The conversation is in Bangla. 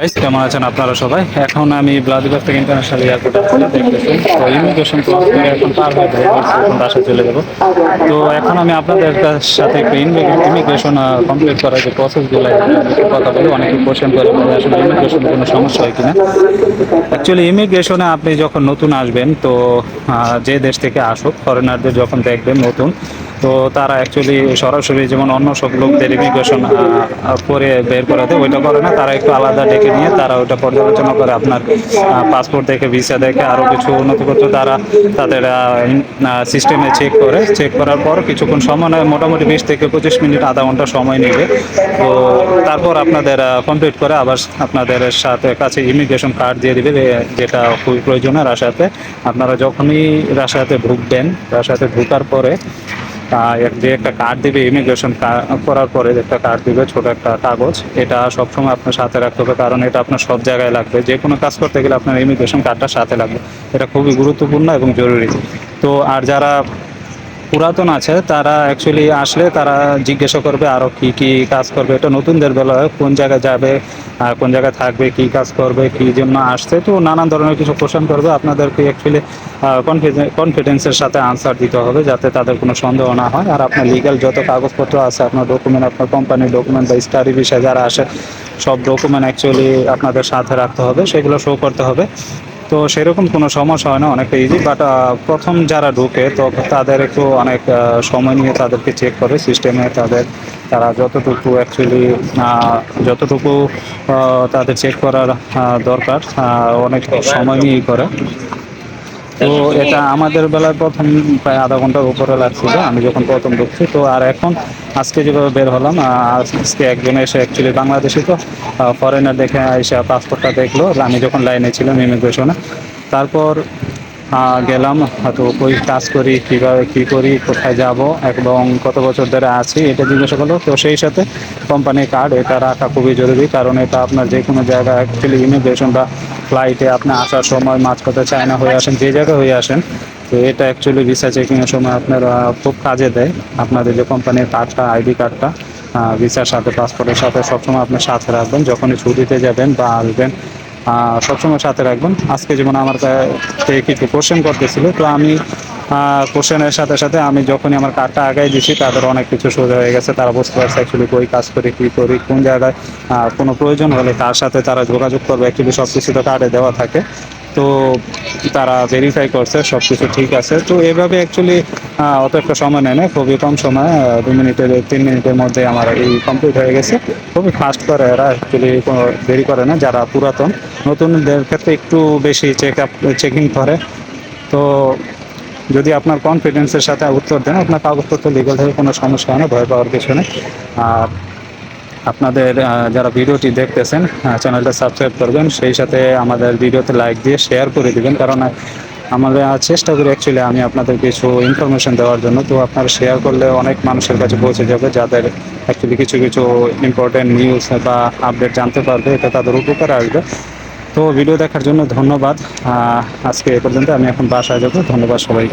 গাইস কেমন আছেন আপনারা সবাই? এখন আমি ব্লাদিবাগ থেকে ইন্টারন্যাশনাল এয়ারপোর্টে আছি। দেখতেছেন তো ইমিগ্রেশন এখন পার হয়ে চলে যাব। তো এখন আমি আপনাদের সাথে একটু ইমিগ্রেশন কমপ্লিট করার যে প্রসেসগুলো কথা বলি। অনেকে কোশ্চেন করে আসলে ইমিগ্রেশনে কোনো সমস্যা হয় কিনা। অ্যাকচুয়ালি ইমিগ্রেশনে আপনি যখন নতুন আসবেন, তো যে দেশ থেকে আসুক ফরেনারদের যখন দেখবেন নতুন তো তারা অ্যাকচুয়ালি সরাসরি যেমন অন্য সব লোকদের ইমিগ্রেশন করে বের করাতে ওইটা করে না, তারা একটু আলাদা ডেকে নিয়ে তারা ওইটা পর্যালোচনা করে আপনার পাসপোর্ট দেখে ভিসা দেখে আরও কিছু নথিপত্র তারা তাদের সিস্টেমে চেক করে। চেক করার পর কিছুক্ষণ সময় নেয়, মোটামুটি বিশ থেকে পঁচিশ মিনিট, আধা ঘণ্টা সময় নেবে। তো তারপর আপনাদের কমপ্লিট করে আবার আপনাদের সাথে কাছে ইমিগ্রেশন কার্ড দিয়ে দিবে যেটা খুবই প্রয়োজনীয় রাশিয়াতে। আপনারা যখনই রাশিয়াতে ঢুকবেন, রাশিয়াতে ঢুকার পরে যে একটা কার্ড দিবে ইমিগ্রেশন করার পরে একটা কার্ড দিবে, ছোট একটা কাগজ। এটা সবসময় আপনার সাথে রাখতে হবে, কারণ এটা আপনার সব জায়গায় লাগবে। যে কোনো কাজ করতে গেলে আপনার ইমিগ্রেশন কার্ডটা সাথে লাগবে। এটা খুবই গুরুত্বপূর্ণ এবং জরুরি। তো আর যারা পুরাতন আছে, তারা অ্যাকচুয়ালি আসলে তারা জিজ্ঞাসা করবে আরও কি কি কাজ করবে। এটা নতুনদের বেলায় কোন জায়গায় যাবে আর কোন জায়গায় থাকবে, কি কাজ করবে, কি জন্য আসছে, তো নানান ধরনের কিছু কোশ্চেন করবে। আপনাদেরকে অ্যাকচুয়ালি কনফিডেন্সের সাথে আনসার দিতে হবে, যাতে তাদের কোনো সন্দেহ না হয়। আর আপনার লিগ্যাল যত কাগজপত্র আছে, আপনার ডকুমেন্ট আপনার কোম্পানির ডকুমেন্ট বা স্টাডি বিষয়ে যারা আসে, সব ডকুমেন্ট অ্যাকচুয়ালি আপনাদের সাথে রাখতে হবে, সেগুলো শো করতে হবে। তো সেরকম কোনো সমস্যা হয় না, অনেকটা ইজি বাট প্রথম যারা ঢুকে, তো তাদের একটু অনেক সময় নিয়ে তাদেরকে চেক করে সিস্টেমে তাদের, তারা যতটুকু অ্যাকচুয়ালি যতটুকু তাদের চেক করার দরকার অনেক সময় নিয়েই করে। তো এটা আমাদের বেলায় প্রথম প্রায় আধা ঘণ্টার উপরে লাগছিল আমি যখন প্রথম ঢুকছি তো আর এখন আজকে যেভাবে বের হলাম আজকে একজন এসে অ্যাকচুয়ালি বাংলাদেশি তো ফরেনার দেখে এসে পাসপোর্টটা দেখল আমি যখন লাইনে ছিলাম ইমিগ্রেশনে তারপর গেলাম তো ওই কাজ করি কীভাবে কী করি কোথায় যাব এবং কত বছর ধরে আছি এটা জিজ্ঞাসা করল তো সেই সাথে কোম্পানির কার্ড এটা রাখা খুবই জরুরি কারণ এটা আপনার যে কোনো জায়গায় অ্যাকচুয়ালি ইমিগ্রেশন বা ফ্লাইটে আপনি আসার সময় মাঝপথে চায়না হয়ে আসেন, যে জায়গায় হয়ে আসেন, তো এটা অ্যাকচুয়ালি ভিসা চেকিংয়ের সময় আপনার খুব কাজে দেয়। আপনাদের যে কোম্পানির কার্ডটা আইডি কার্ডটা ভিসার সাথে পাসপোর্টের সাথে সবসময় আপনার সাথে রাখবেন। যখনই ছুটিতে যাবেন বা আসবেন সবসময় সাথে রাখবেন। আজকে যেমন আমার থেকে কিছু কোশ্চেন করতেছিল, তো আমি কোশ্চেনের সাথে সাথে আমি যখনই আমার কার্ডটা আগাই দিছি, তাদের অনেক কিছু সোজা হয়ে গেছে। তারা বুঝতে পারছে অ্যাকচুয়ালি কই কাজ করি, কী করি, কোন জায়গায় কোনো প্রয়োজন হলে তার সাথে তারা যোগাযোগ করবে। অ্যাকচুয়ালি সব কিছু তো কার্ডে দেওয়া থাকে। তো তারা ভেরিফাই করছে সব কিছু ঠিক আছে। তো এভাবে অ্যাকচুয়ালি অত একটা সময় নেয় না খুবই কম সময় দু মিনিটের, তিন মিনিটের মধ্যে আমার এই কমপ্লিট হয়ে গেছে। খুবই ফাস্ট করে এরা অ্যাকচুয়ালি দেরি করে না, যারা পুরাতন। নতুনদের ক্ষেত্রে একটু বেশি চেক আপ চেকিং করে। তো যদি আপনার কনফিডেন্সের সাথে উত্তর দেন, আপনার কাগজপত্র লিগাল থেকে কোনো সমস্যা হয় না, ভয় পাওয়ার কিছু নেই। আর আপনাদের যারা ভিডিওটি দেখতেছেন চ্যানেলটা সাবস্ক্রাইব করবেন, সেই সাথে আমাদের ভিডিওতে লাইক দিয়ে শেয়ার করে দিবেন কারণ আমরা চেষ্টা করি অ্যাকচুয়ালি আমি আপনাদের কিছু ইনফরমেশন দেওয়ার জন্য। তো আপনারা শেয়ার করলে অনেক মানুষের কাছে পৌঁছে যাবে যাদের অ্যাকচুয়ালি কিছু কিছু ইম্পর্টেন্ট নিউজ বা আপডেট জানতে পারবে, এটা তাদের উপকার আসবে। তো ভিডিও দেখার জন্য ধন্যবাদ। আজকে এ পর্যন্ত আমি এখন বাসায় যাব। ধন্যবাদ সবাই